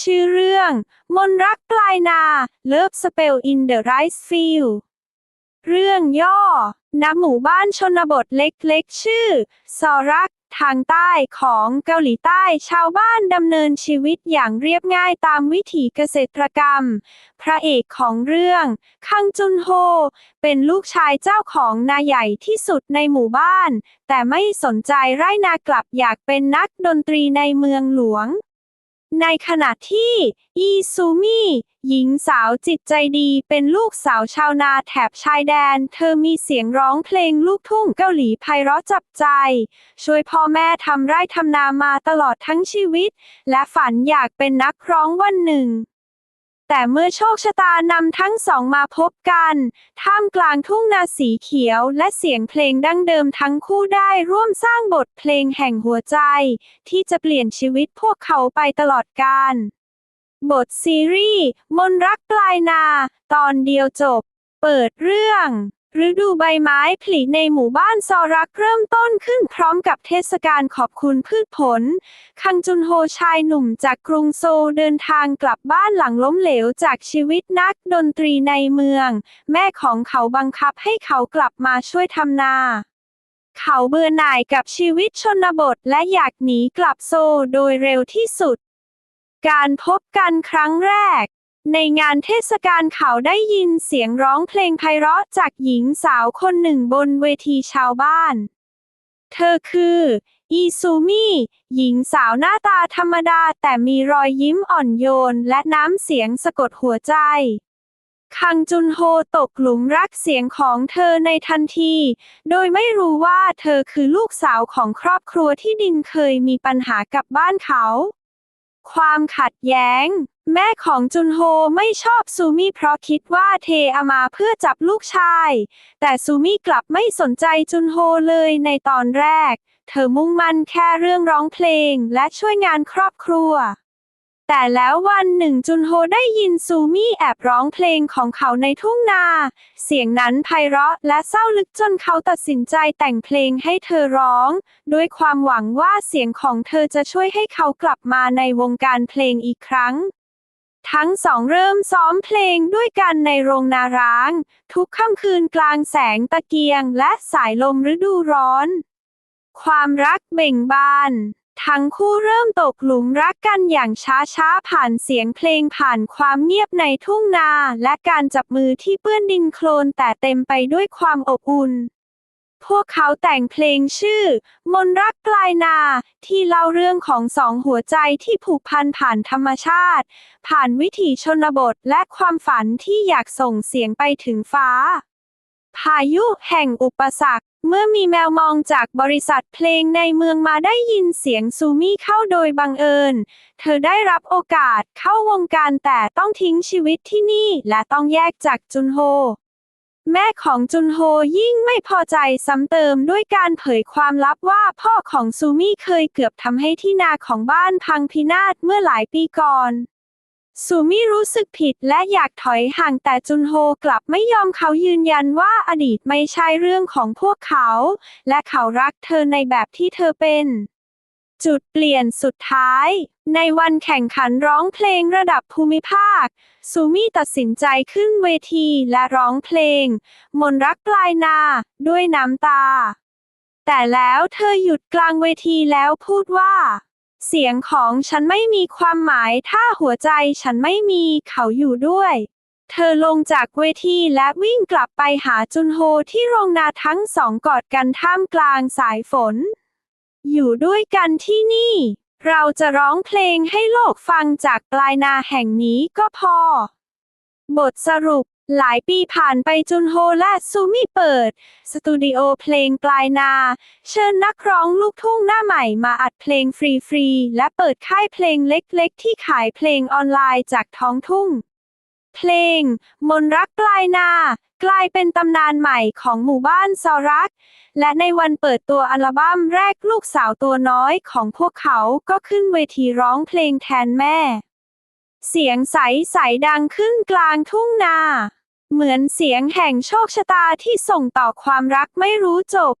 ชื่อเรื่อง มนรักปลายนา Love Spell in the Rice Field เรื่องย่อณหมู่บ้านชนบทเล็กๆ ชื่อ ซอรัก ทางใต้ของเกาหลีใต้ชาวบ้านดำเนินชีวิตอย่างเรียบง่ายตามวิถีเกษตรกรรม พระเอกของเรื่อง คังจุนโฮ เป็นลูกชายเจ้าของนาใหญ่ที่สุดในหมู่บ้าน แต่ไม่สนใจไร่นากลับอยากเป็นนักดนตรีในเมืองหลวง ในขณะที่ อีซูมิหญิงสาวจิตใจดีเป็นลูกสาวชาวนาแถบชายแดน เธอมีเสียงร้องเพลงลูกทุ่งเกาหลีไพเราะจับใจ ช่วยพ่อแม่ทำไร่ทำนามาตลอดทั้งชีวิต และฝันอยากเป็นนักร้องวันหนึ่ง แต่เมื่อโชคชะตานำทั้งสองมาพบกัน ท่ามกลางทุ่งนาสีเขียวและเสียงเพลงดั้งเดิมทั้งคู่ได้ร่วมสร้างบทเพลงแห่งหัวใจ ที่จะเปลี่ยนชีวิตพวกเขาไปตลอดกาลบทซีรีส์ มนรักปลายนา ตอนเดียวจบ เปิดเรื่อง ฤดูใบไม้ผลิในหมู่บ้านซอรักเริ่มต้นขึ้นพร้อมกับเทศกาลขอบคุณพืชผล คังจุนโฮชายหนุ่มจากกรุงโซลเดินทางกลับบ้านหลังล้มเหลวจากชีวิตนักดนตรีในเมือง แม่ของเขาบังคับให้เขากลับมาช่วยทำนาเขาเบื่อหน่ายกับชีวิตชนบทและอยากหนีกลับโซลโดยเร็วที่สุด การพบกันครั้งแรก ในงานเทศกาลเขาได้ยินเสียงร้องเพลงไพเราะจากหญิงสาวคนหนึ่งบนเวทีชาวบ้าน เธอคืออีซูมิหญิงสาวหน้าตาธรรมดาแต่มีรอยยิ้มอ่อนโยนและน้ำเสียงสะกดหัวใจ คังจุนโฮตกหลุมรักเสียงของเธอในทันที โดยไม่รู้ว่าเธอคือลูกสาวของครอบครัวที่ดินเคยมีปัญหากับบ้านเขา ความขัดแย้ง แม่ของจุนโฮไม่ชอบซูมิเพราะคิดว่าเทอามาเพื่อจับลูกชาย แต่ซูมิกลับไม่สนใจจุนโฮเลยในตอนแรก เธอมุ่งมั่นแค่เรื่องร้องเพลงและช่วยงานครอบครัว แต่แล้ววันหนึ่งจุนโฮได้ยินซูมิแอบร้องเพลงของเขาในทุ่งนา เสียงนั้นไพเราะและเศร้าลึกจนเขาตัดสินใจแต่งเพลงให้เธอร้อง ด้วยความหวังว่าเสียงของเธอจะช่วยให้เขากลับมาในวงการเพลงอีกครั้ง ทั้งสองเริ่มซ้อมเพลงด้วยกันในโรงนาร้าง ทุกค่ำคืนกลางแสงตะเกียงและสายลมฤดูร้อน ความรักเบ่งบาน ทั้งคู่เริ่มตกหลุมรักกันอย่างช้าๆ ผ่านเสียงเพลงผ่านความเงียบในทุ่งนา และการจับมือที่เปื้อนดินโคลนแต่เต็มไปด้วยความอบอุ่น พวกเขาแต่งเพลงชื่อ มนรักปลายนา ที่เล่าเรื่องของสองหัวใจที่ผูกพันผ่านธรรมชาติ ผ่านวิถีชนบทและความฝันที่อยากส่งเสียงไปถึงฟ้า พายุแห่งอุปสรรค เมื่อมีแมวมองจากบริษัทเพลงในเมืองมาได้ยินเสียงซูมี่เข้าโดยบังเอิญ เธอได้รับโอกาสเข้าวงการแต่ต้องทิ้งชีวิตที่นี่และต้องแยกจากจุนโฮ แม่ของจุนโฮยิ่งไม่พอใจซ้ำเติมด้วยการเผยความลับว่าพ่อของซูมี่เคยเกือบทำให้ที่นาของบ้านพังพินาศเมื่อหลายปีก่อน ซูมิรู้สึกผิดและอยากถอยห่างแต่จุนโฮกลับไม่ยอมเขายืนยันว่าอดีตไม่ใช่เรื่องของพวกเขา และเขารักเธอในแบบที่เธอเป็น จุดเปลี่ยนสุดท้าย ในวันแข่งขันร้องเพลงระดับภูมิภาค ซูมิตัดสินใจขึ้นเวทีและร้องเพลง มนรักปลายนา ด้วยน้ำตา แต่แล้วเธอหยุดกลางเวทีแล้วพูดว่า เสียงของฉันไม่มีความหมายถ้าหัวใจฉันไม่มีเขาอยู่ด้วย เธอลงจากเวทีและวิ่งกลับไปหาจุนโฮที่โรงนาทั้งสองกอดกันท่ามกลางสายฝน อยู่ด้วยกันที่นี่ เราจะร้องเพลงให้โลกฟังจากปลายนาแห่งนี้ก็พอ บทสรุปหลายปีผ่านไปจุนโฮและซูมิเปิด สตูดิโอเพลงปลายนา เชิญนักร้องลูกทุ่งหน้าใหม่มาอัดเพลงฟรีๆ และเปิดค่ายเพลงเล็กๆ ที่ขายเพลงออนไลน์จากท้องทุ่ง เพลง มนรักปลายนา กลายเป็นตำนานใหม่ของหมู่บ้านซอรัก และในวันเปิดตัวอัลบั้มแรกลูกสาวตัวน้อยของพวกเขาก็ขึ้นเวทีร้องเพลงแทนแม่ เสียงใสใสดังขึ้นกลางทุ่งนา เหมือนเสียงแห่งโชคชะตาที่ส่งต่อความรักไม่รู้จบ